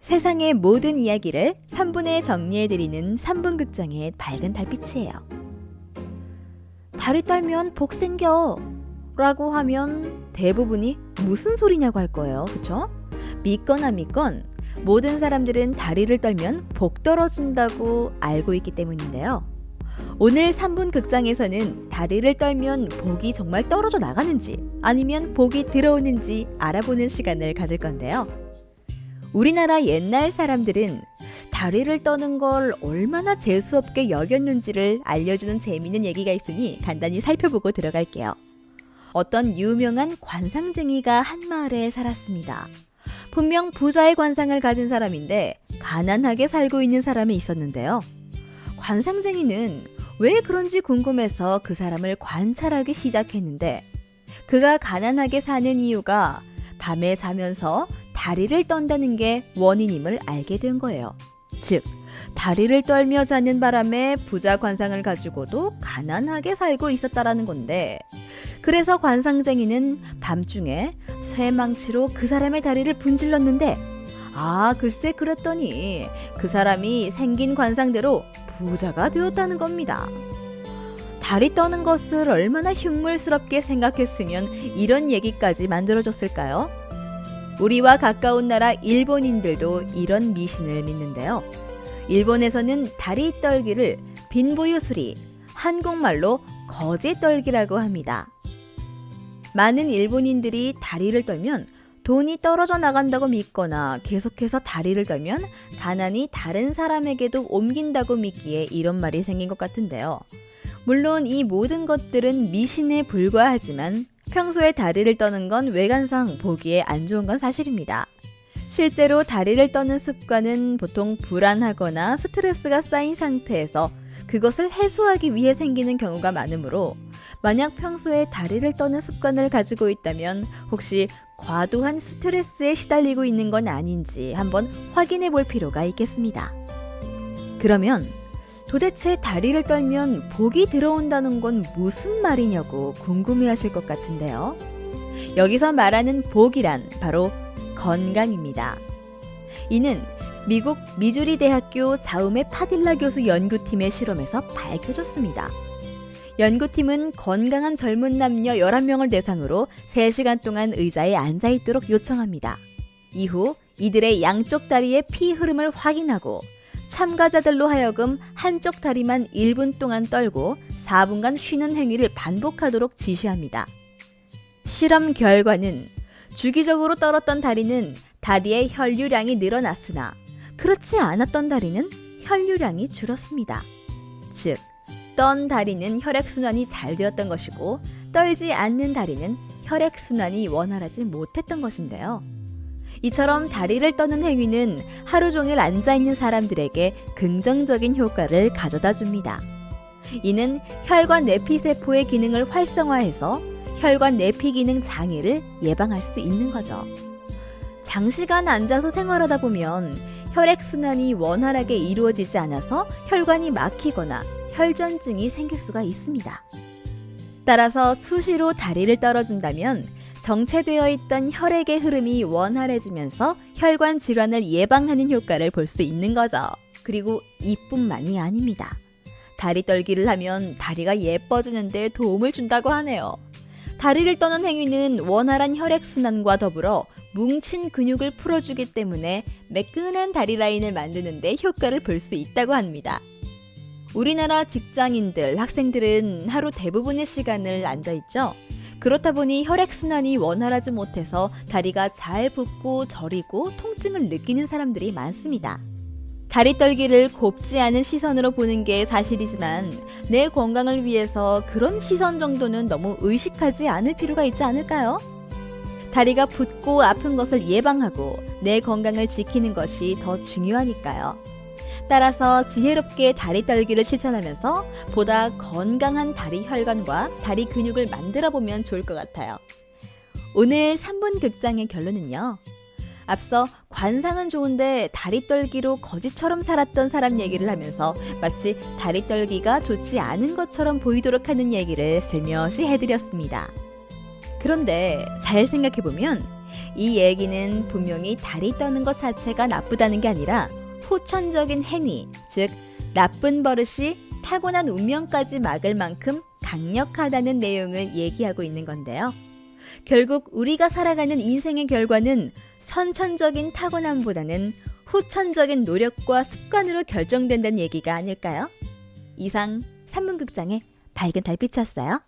세상의 모든 이야기를 3분에 정리해드리는 3분 극장의 밝은 달빛이에요. 다리 떨면 복 생겨. 라고 하면 대부분이 무슨 소리냐고 할 거예요. 그쵸? 믿거나 믿건 모든 사람들은 다리를 떨면 복 떨어진다고 알고 있기 때문인데요. 오늘 3분 극장에서는 다리를 떨면 복이 정말 떨어져 나가는지 아니면 복이 들어오는지 알아보는 시간을 가질 건데요. 우리나라 옛날 사람들은 다리를 떠는 걸 얼마나 재수없게 여겼는지를 알려주는 재미있는 얘기가 있으니 간단히 살펴보고 들어갈게요. 어떤 유명한 관상쟁이가 한 마을에 살았습니다. 분명 부자의 관상을 가진 사람인데 가난하게 살고 있는 사람이 있었는데요. 관상쟁이는 왜 그런지 궁금해서 그 사람을 관찰하기 시작했는데 그가 가난하게 사는 이유가 밤에 자면서 다리를 떤다는 게 원인임을 알게 된 거예요. 즉, 다리를 떨며 자는 바람에 부자 관상을 가지고도 가난하게 살고 있었다라는 건데, 그래서 관상쟁이는 밤중에 쇠망치로 그 사람의 다리를 분질렀는데, 아, 글쎄 그랬더니 그 사람이 생긴 관상대로 부자가 되었다는 겁니다. 다리 떠는 것을 얼마나 흉물스럽게 생각했으면 이런 얘기까지 만들어줬을까요? 우리와 가까운 나라 일본인들도 이런 미신을 믿는데요. 일본에서는 다리 떨기를 빈보유수리, 한국말로 거지 떨기라고 합니다. 많은 일본인들이 다리를 떨면 돈이 떨어져 나간다고 믿거나 계속해서 다리를 떨면 가난이 다른 사람에게도 옮긴다고 믿기에 이런 말이 생긴 것 같은데요. 물론 이 모든 것들은 미신에 불과하지만 평소에 다리를 떠는 건 외관상 보기에 안 좋은 건 사실입니다. 실제로 다리를 떠는 습관은 보통 불안하거나 스트레스가 쌓인 상태에서 그것을 해소하기 위해 생기는 경우가 많으므로 만약 평소에 다리를 떠는 습관을 가지고 있다면 혹시 과도한 스트레스에 시달리고 있는 건 아닌지 한번 확인해 볼 필요가 있겠습니다. 그러면 도대체 다리를 떨면 복이 들어온다는 건 무슨 말이냐고 궁금해 하실 것 같은데요. 여기서 말하는 복이란 바로 건강입니다. 이는 미국 미주리 대학교 자우메 파딜라 교수 연구팀의 실험에서 밝혀졌습니다. 연구팀은 건강한 젊은 남녀 11명을 대상으로 3시간 동안 의자에 앉아 있도록 요청합니다. 이후 이들의 양쪽 다리의 피 흐름을 확인하고 참가자들로 하여금 한쪽 다리만 1분 동안 떨고 4분간 쉬는 행위를 반복하도록 지시합니다. 실험 결과는 주기적으로 떨었던 다리는 다리의 혈류량이 늘어났으나 그렇지 않았던 다리는 혈류량이 줄었습니다. 즉, 떤 다리는 혈액순환이 잘 되었던 것이고 떨지 않는 다리는 혈액순환이 원활하지 못했던 것인데요. 이처럼 다리를 떠는 행위는 하루 종일 앉아 있는 사람들에게 긍정적인 효과를 가져다 줍니다. 이는 혈관 내피 세포의 기능을 활성화해서 혈관 내피 기능 장애를 예방할 수 있는 거죠. 장시간 앉아서 생활하다 보면 혈액순환이 원활하게 이루어지지 않아서 혈관이 막히거나 혈전증이 생길 수가 있습니다. 따라서 수시로 다리를 떨어준다면 정체되어 있던 혈액의 흐름이 원활해지면서 혈관 질환을 예방하는 효과를 볼 수 있는 거죠. 그리고 이뿐만이 아닙니다. 다리 떨기를 하면 다리가 예뻐지는데 도움을 준다고 하네요. 다리를 떠는 행위는 원활한 혈액순환과 더불어 뭉친 근육을 풀어주기 때문에 매끈한 다리 라인을 만드는데 효과를 볼 수 있다고 합니다. 우리나라 직장인들, 학생들은 하루 대부분의 시간을 앉아 있죠. 그렇다 보니 혈액순환이 원활하지 못해서 다리가 잘 붓고 저리고 통증을 느끼는 사람들이 많습니다. 다리 떨기를 곱지 않은 시선으로 보는 게 사실이지만 내 건강을 위해서 그런 시선 정도는 너무 의식하지 않을 필요가 있지 않을까요? 다리가 붓고 아픈 것을 예방하고 내 건강을 지키는 것이 더 중요하니까요. 따라서 지혜롭게 다리 떨기를 실천하면서 보다 건강한 다리 혈관과 다리 근육을 만들어 보면 좋을 것 같아요. 오늘 3분 극장의 결론은요. 앞서 관상은 좋은데 다리 떨기로 거지처럼 살았던 사람 얘기를 하면서 마치 다리 떨기가 좋지 않은 것처럼 보이도록 하는 얘기를 슬며시 해드렸습니다. 그런데 잘 생각해보면 이 얘기는 분명히 달이 떠는 것 자체가 나쁘다는 게 아니라 후천적인 행위, 즉 나쁜 버릇이 타고난 운명까지 막을 만큼 강력하다는 내용을 얘기하고 있는 건데요. 결국 우리가 살아가는 인생의 결과는 선천적인 타고남보다는 후천적인 노력과 습관으로 결정된다는 얘기가 아닐까요? 이상 산문극장의 밝은 달빛이었어요.